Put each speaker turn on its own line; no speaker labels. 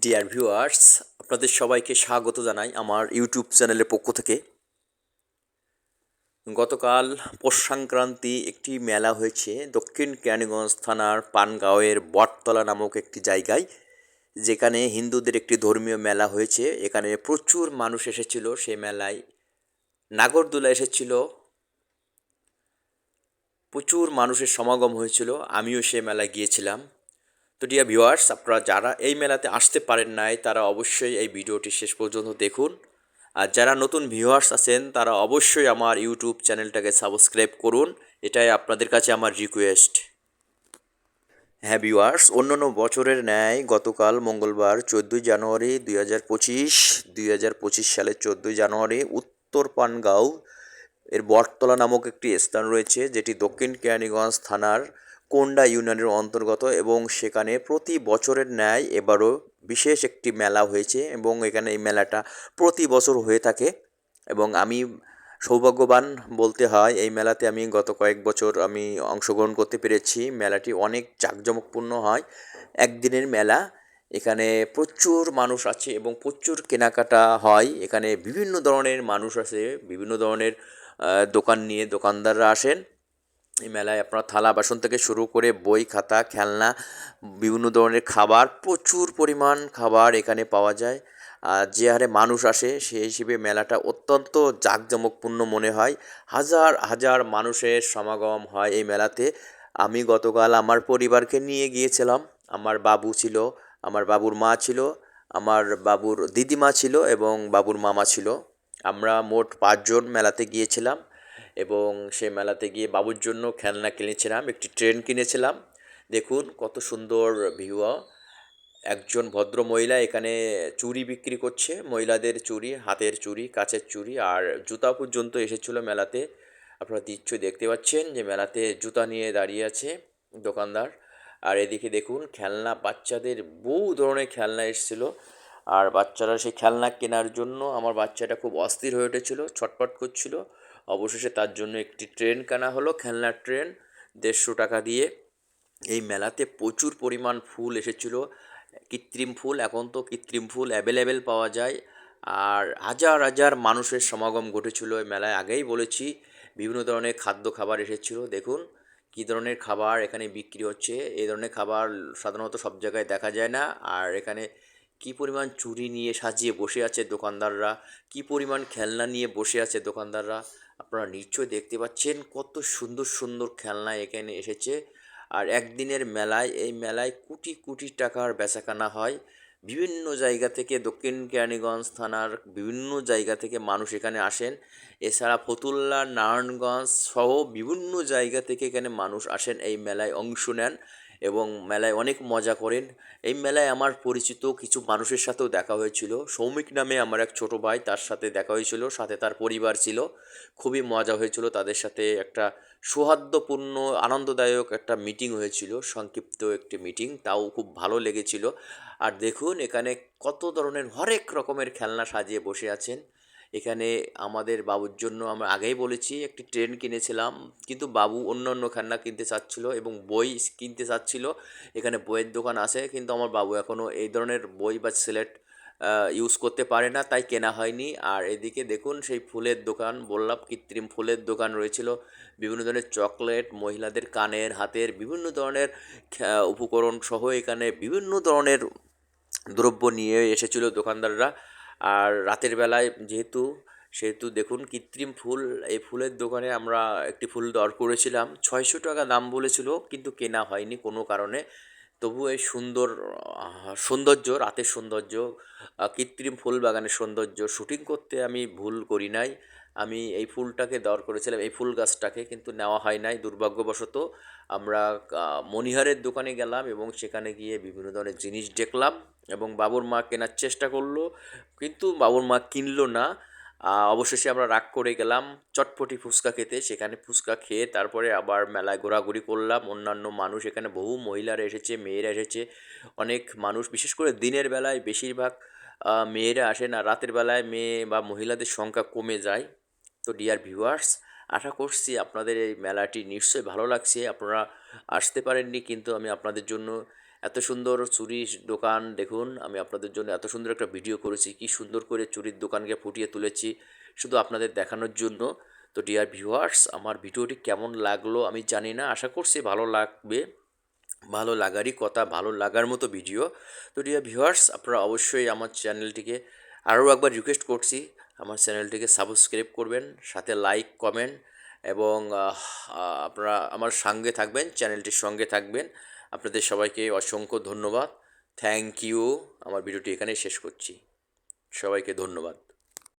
Dear viewers আপনাদের সবাইকে স্বাগত জানাই আমার ইউটিউব চ্যানেলের পক্ষ থেকে। গতকাল পৌষ সংক্রান্তি একটি মেলা হয়েছে দক্ষিণ কেরানীগঞ্জ থানার পানগাঁওয়ের বটতলা নামক একটি জায়গায়, যেখানে হিন্দুদের একটি ধর্মীয় মেলা হয়েছে। এখানে প্রচুর মানুষ এসেছিল সেই মেলায়। নাগরদোলা এসেছিল। প্রচুর মানুষের সমাগম হয়েছিল। আমিও সে মেলায় গিয়েছিলাম। তো ডিয়া ভিউয়ার্স আপনারা যারা এই মেলাতে আসতে পারেন নাই, তারা অবশ্যই এই ভিডিওটি শেষ পর্যন্ত দেখুন। আর যারা নতুন ভিউয়ার্স আছেন, তারা অবশ্যই আমার ইউটিউব চ্যানেলটাকে সাবস্ক্রাইব করুন। এটাই আপনাদের কাছে আমার রিকোয়েস্ট হ্যাঁ ভিউয়ার্স অন্যান্য বছরের ন্যায় গতকাল মঙ্গলবার চোদ্দোই জানুয়ারি দুই হাজার পঁচিশ, দুই হাজার পঁচিশ সালের চোদ্দোই জানুয়ারি উত্তর পানগাঁও এর বটতলা নামক একটি স্থান রয়েছে, যেটি দক্ষিণ কেরানীগঞ্জ থানার কোন্ডা ইউনিয়নের অন্তর্গত এবং সেখানে প্রতি বছরের ন্যায় এবারও বিশেষ একটি মেলা হয়েছে এবং এখানে এই মেলাটা প্রতি বছর হয়ে থাকে এবং আমি সৌভাগ্যবান বলতে হয় এই মেলাতে আমি গত কয়েক বছর আমি অংশগ্রহণ করতে পেরেছি। মেলাটি অনেক জাঁকজমকপূর্ণ হয়। একদিনের মেলা, এখানে প্রচুর মানুষ আছে এবং প্রচুর কেনাকাটা হয়। এখানে বিভিন্ন ধরনের মানুষ আছে বিভিন্ন ধরনের দোকান নিয়ে দোকানদাররা আসেন। এই মেলায় আপনার থালা বাসন থেকে শুরু করে বই, খাতা, খেলনা, বিভিন্ন ধরনের খাবার, প্রচুর পরিমাণ খাবার এখানে পাওয়া যায়। আর যে হারে মানুষ আসে, সে হিসেবে মেলাটা অত্যন্ত জাঁকজমকপূর্ণ মনে হয়। হাজার হাজার মানুষের সমাগম হয় এই মেলাতে। আমি গতকাল আমার পরিবারকে নিয়ে গিয়েছিলাম। আমার বাবু ছিল, আমার বাবুর মা ছিল, আমার বাবুর দিদিমা ছিল এবং বাবুর মামা ছিল। আমরা মোট পাঁচজন মেলাতে গিয়েছিলাম। এবং সে মেলাতে গিয়ে বাবুর জন্য খেলনা কিনেছিলাম, একটি ট্রেন কিনেছিলাম। দেখুন কত সুন্দর ভিউ একজন ভদ্র মহিলা এখানে চুড়ি বিক্রি করছে, মহিলাদের চুড়ি, হাতের চুড়ি, কাচের চুড়ি, আর জুতা পর্যন্ত এসেছিল মেলাতে। আপনারা দৃশ্য দেখতে পাচ্ছেন যে মেলাতে জুতা নিয়ে দাঁড়িয়ে আছে দোকানদার। আর এদিকে দেখুন খেলনা, বাচ্চাদের বহু ধরনের খেলনা এসেছিল। আর বাচ্চারা সেই খেলনা কেনার জন্য আমার বাচ্চাটা খুব অস্থির হয়ে উঠেছিল ছটপট করছিল। অবশেষে তার জন্য একটি ট্রেন কেনা হলো, খেলনার ট্রেন। দেড়শো টাকা দিয়ে এই মেলাতে প্রচুর পরিমাণ ফুল এসেছিল। কৃত্রিম ফুল, এখন তো কৃত্রিম ফুল অ্যাভেলেবেল পাওয়া যায়। আর হাজার হাজার মানুষের সমাগম ঘটেছিল এই মেলায়। আগেই বলেছি, বিভিন্ন ধরনের খাদ্য খাবার এসেছিল। দেখুন, কী ধরনের খাবার এখানে বিক্রি হচ্ছে। এই ধরনের খাবার সাধারণত সব জায়গায় দেখা যায় না। আর এখানে কী পরিমাণ চুরি নিয়ে সাজিয়ে বসে আছে দোকানদাররা, কী পরিমাণ খেলনা নিয়ে বসে আছে দোকানদাররা। আপনারা নিশ্চয়ই দেখতে পাচ্ছেন কত সুন্দর সুন্দর খেলনা এখানে এসেছে। আর একদিনের মেলায়, এই মেলায় কোটি কোটি টাকার বেচাকেনা হয়। বিভিন্ন জায়গা থেকে দক্ষিণ কেরানীগঞ্জ থানার বিভিন্ন জায়গা থেকে মানুষ এখানে আসেন। এছাড়া ফতুল্লা, নারায়ণগঞ্জ সহ বিভিন্ন জায়গা থেকে এখানে মানুষ আসেন, এই মেলায় অংশ নেন। এবং মেলায় অনেক মজা করেন। এই মেলায় আমার পরিচিত কিছু মানুষের সাথেও দেখা হয়েছিল। সৌমিক নামে আমার এক ছোট ভাই তার সাথে দেখা হয়েছিল, সাথে তার পরিবার ছিল। খুবই মজা হয়েছিল তাদের সাথে একটা সৌহার্দ্যপূর্ণ, আনন্দদায়ক একটা মিটিং হয়েছিল, সংক্ষিপ্ত একটি মিটিং, তাও খুব ভালো লেগেছিল। আর দেখুন এখানে কত ধরনের হরেক রকমের খেলনা সাজিয়ে বসে আছেন। এখানে আমাদের বাবুর জন্য আমরা আগেই বলেছি, একটি ট্রেন কিনেছিলাম। কিন্তু বাবু অন্য অন্য খেলনা কিনতে চাচ্ছিলো এবং বই কিনতে চাচ্ছিল। এখানে বইয়ের দোকান আছে, কিন্তু আমার বাবু এখনও এই ধরনের বই বা সিলেট ইউজ করতে পারে না, তাই কেনা হয়নি। আর এদিকে দেখুন, সেই ফুলের দোকান, বললাম কৃত্রিম ফুলের দোকান রয়েছিল। বিভিন্ন ধরনের চকলেট, মহিলাদের কানের, হাতের বিভিন্ন ধরনের উপকরণ সহ এখানে বিভিন্ন ধরনের দ্রব্য নিয়ে এসেছিল দোকানদাররা। আর রাতের বেলায় যেহেতু, সেহেতু দেখুন কৃত্রিম ফুল, এই ফুলের দোকানে আমরা একটি ফুল দর করেছিলাম। ছয়শো টাকা দাম বলেছিল কিন্তু কেনা হয়নি কোনো কারণে। তবু এই সুন্দর সৌন্দর্য, রাতের সৌন্দর্য কৃত্রিম ফুল বাগানের সৌন্দর্য শুটিং করতে আমি ভুল করি নাই। আমি এই ফুলটাকে দর করেছিলাম, এই ফুল গাছটাকে কিন্তু নেওয়া হয় নাই। দুর্ভাগ্যবশত আমরা মনিহারের দোকানে গেলাম এবং সেখানে গিয়ে বিভিন্ন ধরনের জিনিস দেখলাম। এবং বাবুর মা কেনার চেষ্টা করল, কিন্তু বাবুর মা কিনলো না। অবশেষে আমরা রাগ করে গেলাম, চটপটি ফুচকা খেতে। সেখানে ফুচকা খেয়ে তারপরে আবার মেলায় ঘোরাঘুরি করলাম। অন্যান্য মানুষ এখানে, বহু মহিলারা এসেছে, মেয়েরা এসেছে। অনেক মানুষ, বিশেষ করে দিনের বেলায় বেশিরভাগ মেয়েরা আসে না। রাতের বেলায় মেয়ে বা মহিলাদের সংখ্যা কমে যায়। তো ডিয়ার ভিউয়ার্স আশা করছি আপনাদের এই মেলাটি নিশ্চয়ই ভালো লাগছে। আপনারা আসতে পারেননি, কিন্তু আমি আপনাদের জন্য এত সুন্দর চুরির দোকান, দেখুন, আমি আপনাদের জন্য এত সুন্দর একটা ভিডিও করেছি, কি সুন্দর করে চুরির দোকানকে ফুটিয়ে তুলেছি, শুধু আপনাদের দেখানোর জন্য। তো ডিয়ার ভিউয়ার্স আমার ভিডিওটি কেমন লাগল আমি জানি না, আশা করছি ভালো লাগবে, ভালো লাগারই কথা, ভালো লাগার মতো ভিডিও তো ডিয়ার ভিউয়ার্স আপনারা অবশ্যই আমার চ্যানেলটিকে আরও একবার রিকোয়েস্ট করছি, আমার চ্যানেলটিকে সাবস্ক্রাইব করবেন, সাথে লাইক কমেন্ট এবং আপনারা আমার সঙ্গে থাকবেন চ্যানেলটির সঙ্গে থাকবেন। আপনাদের সবাইকে অসংখ্য ধন্যবাদ। থ্যাংক ইউ আমার ভিডিওটি এখানে শেষ করছি। সবাইকে ধন্যবাদ।